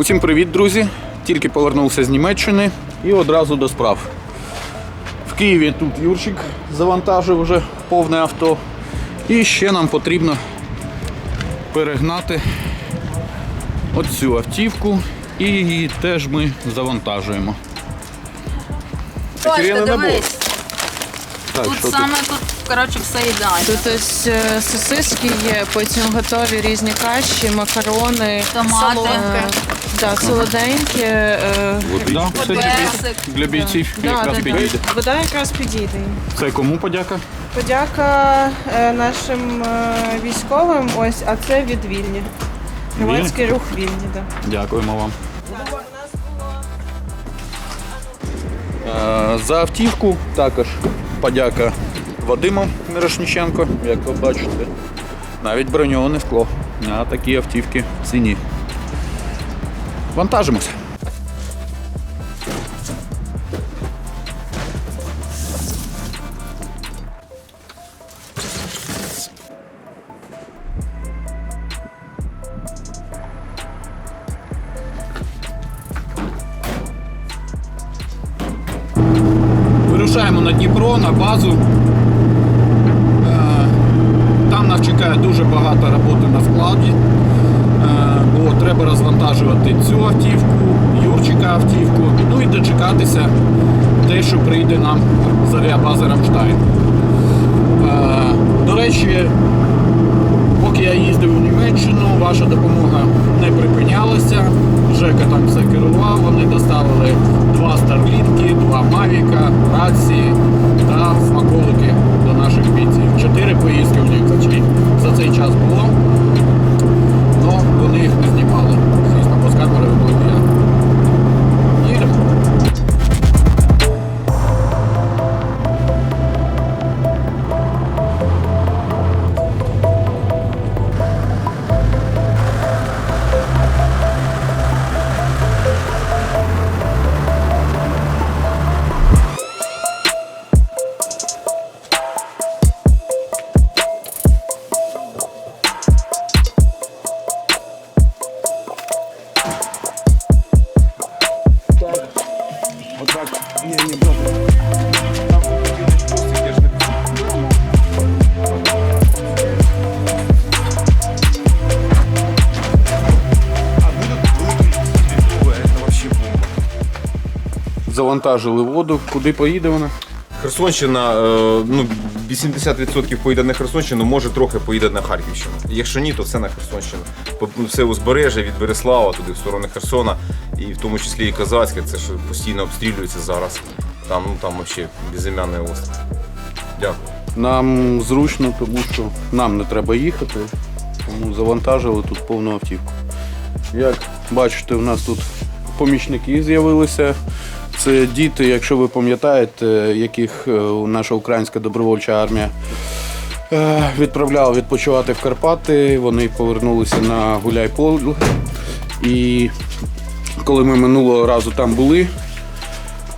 Усім привіт, друзі! Тільки повернувся з Німеччини і одразу до справ. В Києві тут Юрчик завантажив вже повне авто. І ще нам потрібно перегнати оцю автівку і її теж ми завантажуємо. Дивись. Так, Тут що тут? саме тут, коротше, все ідеально. Тут ось е, сосиски є, потім готові різні каші, макарони, Томати. Е, да, солоденькі. е, Да, все для, бійців да, якраз да, підійде. Вода якраз підійде. Це кому подяка? Подяка е, нашим е, військовим. Ось, а це від Вільні. Громадський рух Вільні. Да. Дякуємо вам. Е, За автівку також подяка Вадиму Мирошніченко, як ви бачите. Навіть броньоване скло на такі автівки в ціні. Вантажимося. Вирушаємо на Дніпро, на базу. Е, Там нас чекає дуже багато роботи на складі, Е, бо треба розвантажувати цю автівку, Юрчика автівку, ну і дочекатися те, що прийде нам з авіабази Рамштайн. Е, До речі, поки я їздив у Німеччину, ваша допомога не припинялася. Жека там все керував, вони доставили два старлінки, два мавіка, Завантажили воду. Куди поїде вона? Херсонщина, е, ну 80% поїде на Херсонщину, може трохи поїде на Харківщину. Якщо ні, то все на Херсонщину. Ну, Все узбережжя від Береслава туди в сторони Херсона, і в тому числі і Казацьке, це що постійно обстрілюється зараз. Там, ну там взагалі безім'яний острів. Дякую. Нам зручно, тому що нам не треба їхати, тому завантажили тут повну автівку. Як бачите, у нас тут помічники з'явилися. Це діти, якщо ви пам'ятаєте, яких е, наша українська добровольча армія е, відправляла відпочивати в Карпати. Вони повернулися на Гуляйполе. І коли ми минулого разу там були,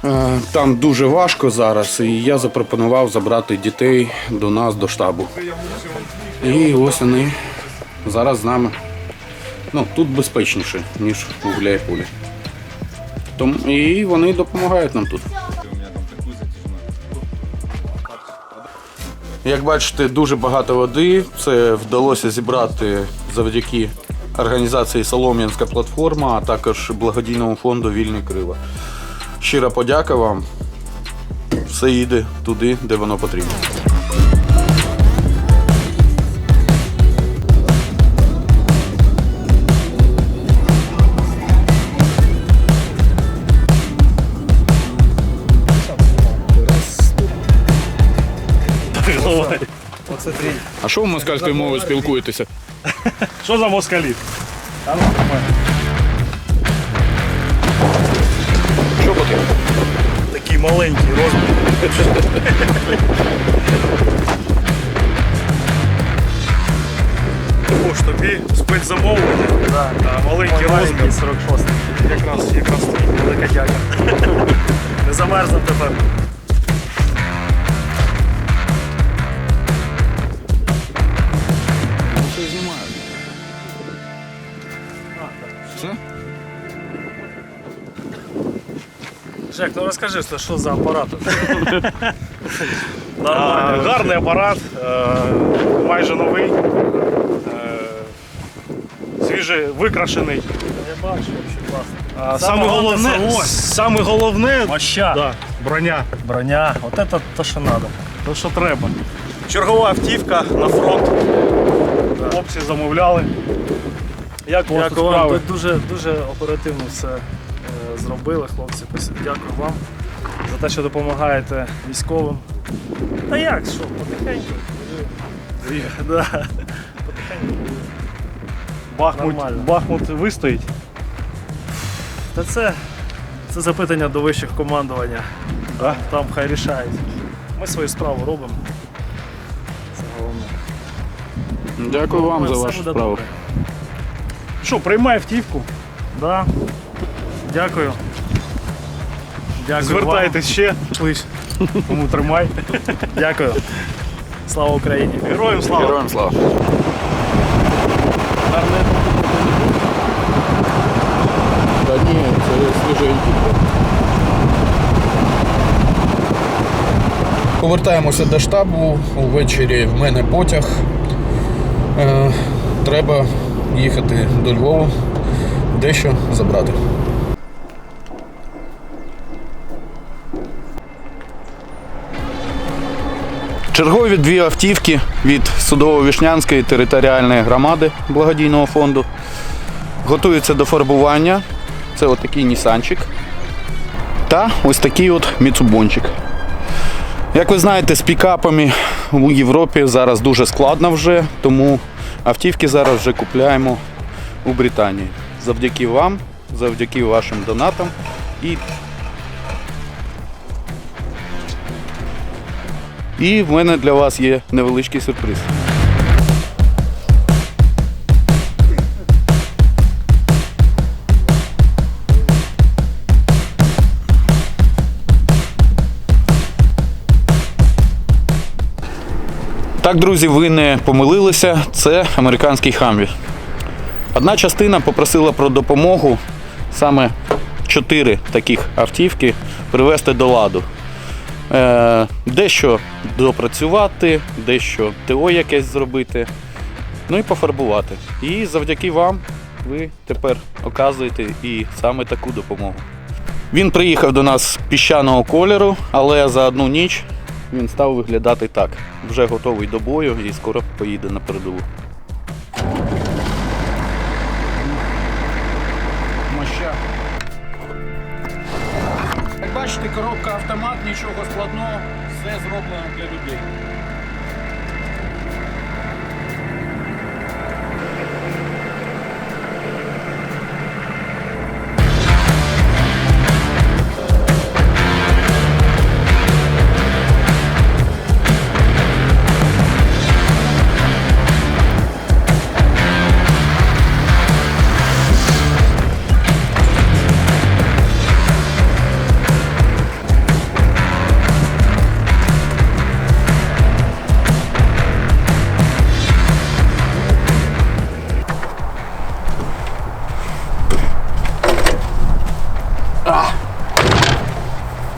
Е, Там дуже важко зараз, і я запропонував забрати дітей до нас, до штабу. І ось вони зараз з нами. Ну, тут безпечніше, ніж у Гуляйполі. Тому і вони допомагають нам тут. Як бачите, дуже багато води. Це вдалося зібрати завдяки організації Солом'янська платформа, а також благодійному фонду Вільні крила. Щира подяка вам. Все їде туди, де воно потрібно. Що ви москальською мовою спілкуєтеся? Що за москалі? Що потрібно? Такий маленький розмір. О, ж тобі спецзамовлення, а маленький розмір. 46. Якраз, якраз тобі велика дяка. Не замерзне тепер. Жек, ну розкажи, що- що за апарат? Гарний апарат, е, майже новий. е, Свіже викрашений. Я бачу, що класно. Саме головне, саме головне Моща. да, броня. Броня. От це то, що треба. То, що треба. Чергова автівка на фронт. Хлопці замовляли. Як у вас тут Дякую вам. дуже, дуже оперативно все зробили, хлопці. Дякую вам за те, що допомагаєте військовим. Та як, що, потихеньку. Да. Потихеньку. Бахмут, Нормально. Бахмут вистоїть. Та це, це запитання до вищих командування. Да? Там хай рішають. Ми свою справу робимо. Це головне. Дякую вам за Все вашу буде справу. добре. Що, приймай автівку, Да. Дякую. Дякую звертайтесь ще. Кому тримай. Дякую. Слава Україні. Героям слава! Героям слава. Та ні, це свіженький. Повертаємося до штабу. Увечері в мене потяг. Е, треба їхати до Львова, дещо забрати. Чергові дві автівки від Судово-Вішнянської територіальної громади благодійного фонду. Готуються до фарбування. Це отакий Нісанчик. Та ось такий от Міцубончик. Як ви знаєте, з пікапами у Європі зараз дуже складно вже, тому автівки зараз вже купляємо у Британії. Завдяки вам, завдяки вашим донатам і І в мене для вас є невеличкий сюрприз. Так, друзі, ви не помилилися. Це американський хамві. Одна частина попросила про допомогу саме чотири таких автівки привезти до ладу. Е, дещо допрацювати, дещо ТО якесь зробити, ну і пофарбувати. І завдяки вам ви тепер оказуєте і саме таку допомогу. Він приїхав до нас піщаного кольору, але за одну ніч він став виглядати так. Вже готовий до бою і скоро поїде на передову. Моща. Як бачите, коробка автомат, нічого складного, все зроблено для людей.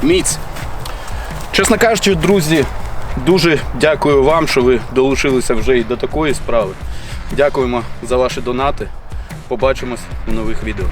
Міць. Чесно кажучи, друзі, дуже дякую вам, що ви долучилися вже і до такої справи. Дякуємо за ваші донати. Побачимось у нових відео.